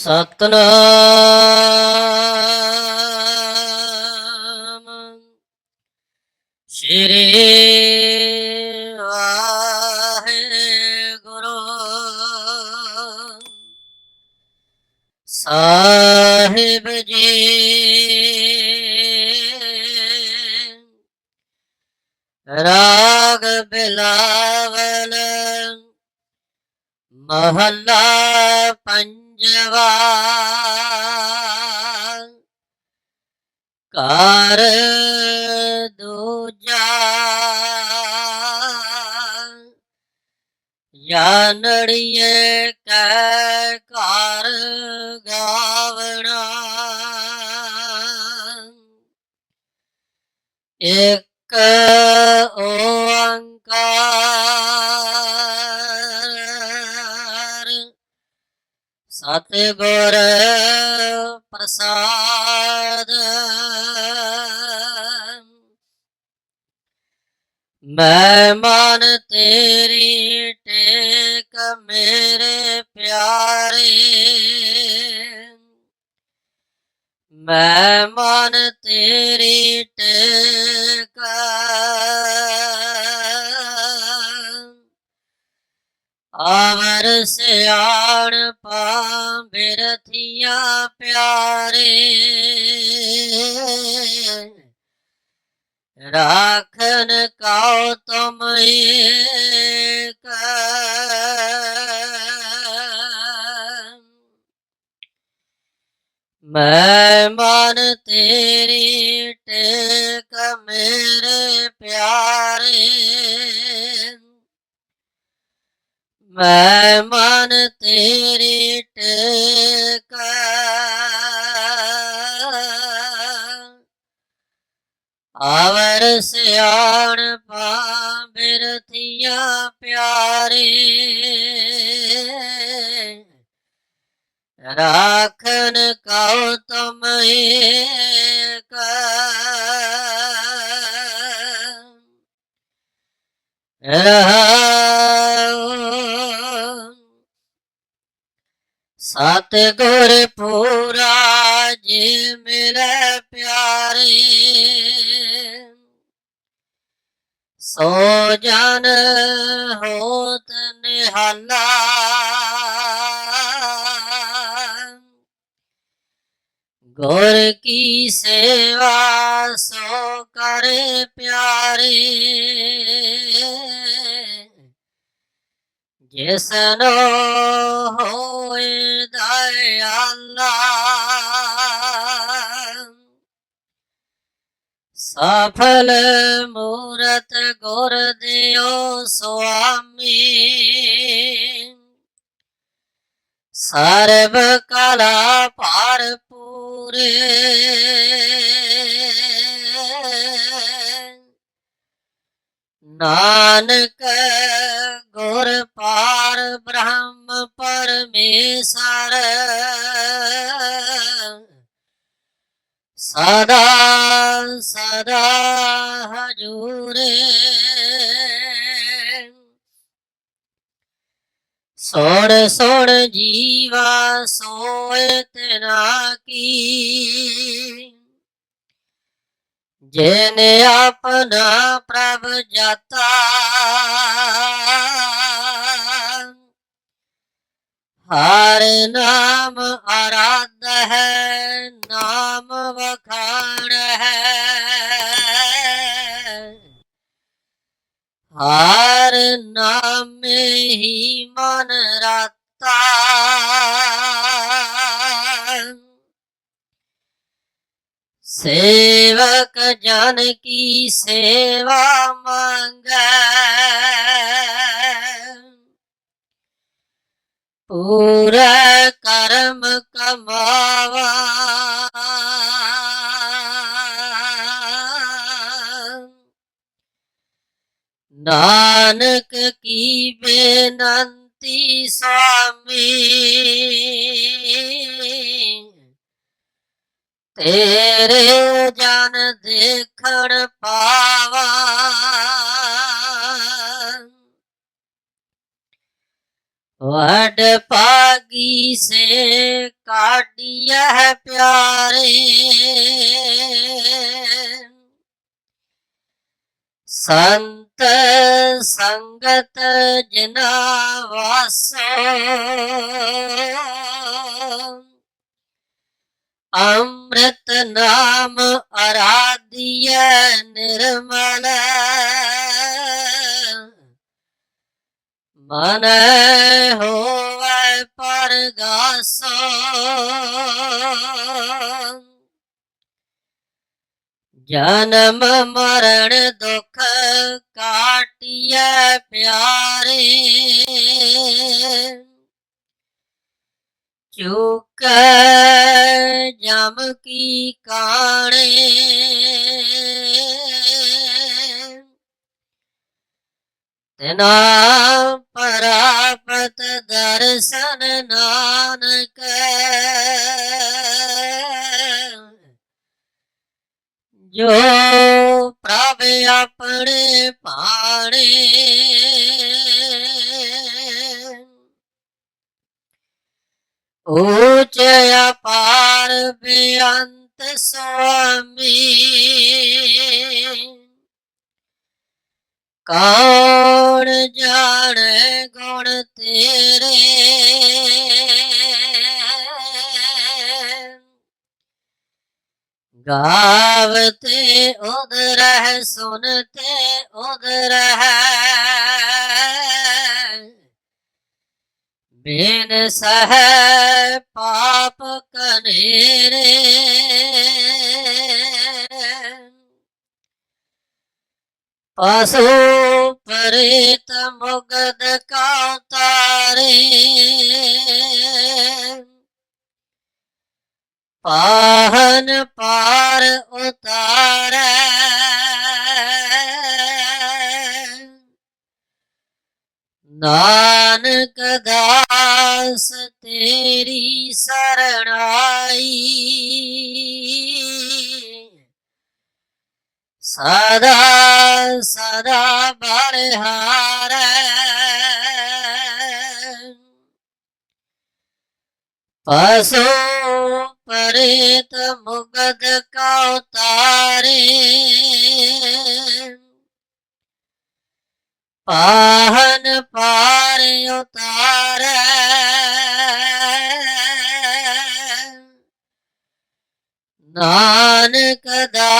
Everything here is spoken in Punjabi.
ਸਤਨਾਮ। ਸ਼੍ਰੀ ਵਾਹਿਗੁਰੂ। ਸਾਹਿਬ ਜੀ। ਰਾਗ ਬਿਲਾਵਲ। ਮਹੱਲਾ ਪੰਜਵਾ ਕਰ ਦੂਜਾ ਜਾਣੜੀਏ ਕੈ ਘਰ ਗਾਵਣਾ। ਇੱਕ ਓੰਕਾਰ ਸਤਿਗੁਰ ਪ੍ਰਸਾਦ। ਮੈਂ ਮਨ ਤੇਰੀ ਟੇਕ ਮੇਰੇ ਪਿਆਰੇ। ਮੈਂ ਮਨ ਤੇਰੀ ਟੇਕ ਸਿਆਣ ਪਾ ਬਿਰਥੀਆਂ ਪਿਆਰੇ। ਰਾਖਨ ਕਉ ਤੁਮ ਏਕ। ਮੈਂ ਮਨ ਤੇਰੀ ਟੇਕ ਮੇਰੇ ਮੈਂ ਮਨ ਤੇਰੀ ਟੇਕ। ਆਵਰ ਸਿਆਣ ਪਾ ਬਿਰਥੀਆਂ ਪਿਆਰੇ। ਰਾਖਨ ਕਉ ਤੁਮ ਏਕ। ਰਹਾਉ ਸਤ ਗੁਰ ਪੂਰਾ ਜੀ ਮੇਰੇ ਪਿਆਰੇ। ਸੋ ਜਨ ਹੋਤ ਨਿਹਾਲਾ। ਗੁਰ ਕੀ ਸੇਵਾ ਸੋ ਕਰੇ ਪਿਆਰੇ। ਜਿਸਨੋ ਹੋਏ ਦਇਆਲਾ ਸਫਲ ਮੂਰਤ ਗੁਰ ਦਿਓ ਸੁਆਮੀ ਸਰਬ ਕਲਾ ਭਰਪੂਰੇ ਨਾਨਕ ਗੁਰ ਪਾਰ ਬ੍ਰਹਮ ਪਰਮੇਸ਼ਰ। ਸਦਾ ਸਦਾ ਹਜੂਰੇ ਸੋੜ ਸੋੜ ਜੀਵਾ ਸੋਏ ਤਨਾ ਕੀ। ਜਿਨ ਆਪਣਾ ਪ੍ਰਭ ਜਾਤਾ ਹਰ ਨਾਮ ਆਰਾਧ ਹੈ, ਨਾਮ ਵਖਾਣ ਹੈ। ਹਰ ਨਾਮ ਹੀ ਮਨ ਰਤਾ ਸੇਵਕ ਜਨ ਕੀ ਸੇਵਾ ਮੰਗੈ। ਪੂਰਾ ਕਰਮ ਕਮਾਵਾ। ਨਾਨਕ ਕੀ ਬੇਨੰਤੀ ਸੁਆਮੀ ਤੇਰੇ ਜਨ ਦੇਖਣ ਵਡ ਭਾਗੀ ਸੇ ਕਾਢੀਐ ਪਿਆਰੇ। ਸੰਤ ਸੰਗਤ ਜਨਾ ਵਾਸੋ ਅੰਮ੍ਰਿਤ ਨਾਮ ਅਰਾਧਿਐ ਨਿਰਮਲ। ਮਨ ਹੋਵੈ ਪਰਗਾਸੋ। ਜਨਮ ਮਰਨ ਦੁਖ ਕਾਟਿਐ ਪਿਆਰੇ। ਚੁਕ ਜਮ ਕੀ ਕਾਣੇ। ਤਨਾ ਪਰਾਪਤ ਦਰਸ਼ਨ ਨਾਨਕ। ਜੋ ਪ੍ਰਭ ਆਪਣੇ ਭਾਣੇ ਉੱਚ ਅਪਾਰ ਬੇਅੰਤ ਸੁਆਮੀ। ਕੌਣ ਜਾਣੇ ਗੁਣ ਤੇਰੇ? ਗਾਵਤੇ ਉਦਰ ਹੈ, ਸੁਨਤੇ ਉਦਰ ਹੈ। ਬਿਨ ਸਹ ਪਾਪ ਕਨੇਰੇ। ਪਸੂ ਪਰੇਤ ਮੁਗਦ ਕਾ ਤਾਰੇ। ਪਾਹਨ ਪਾਰ ਉਤਾਰੈ। ਨਾਨਕ ਦਾਸ ਤੇਰੀ ਸਰਣਾਈ। ਸਦਾ ਸਦਾ ਬਲਿਹਾਰੈ ਪਸੋ ਪਰੇਤ ਮੁਗਦ ਕਾ ਤਾਰੇ ਪਾਹਨ ਪਾਰ ਉਤਾਰੈ। ਨਾਨਕ ਦਾਸ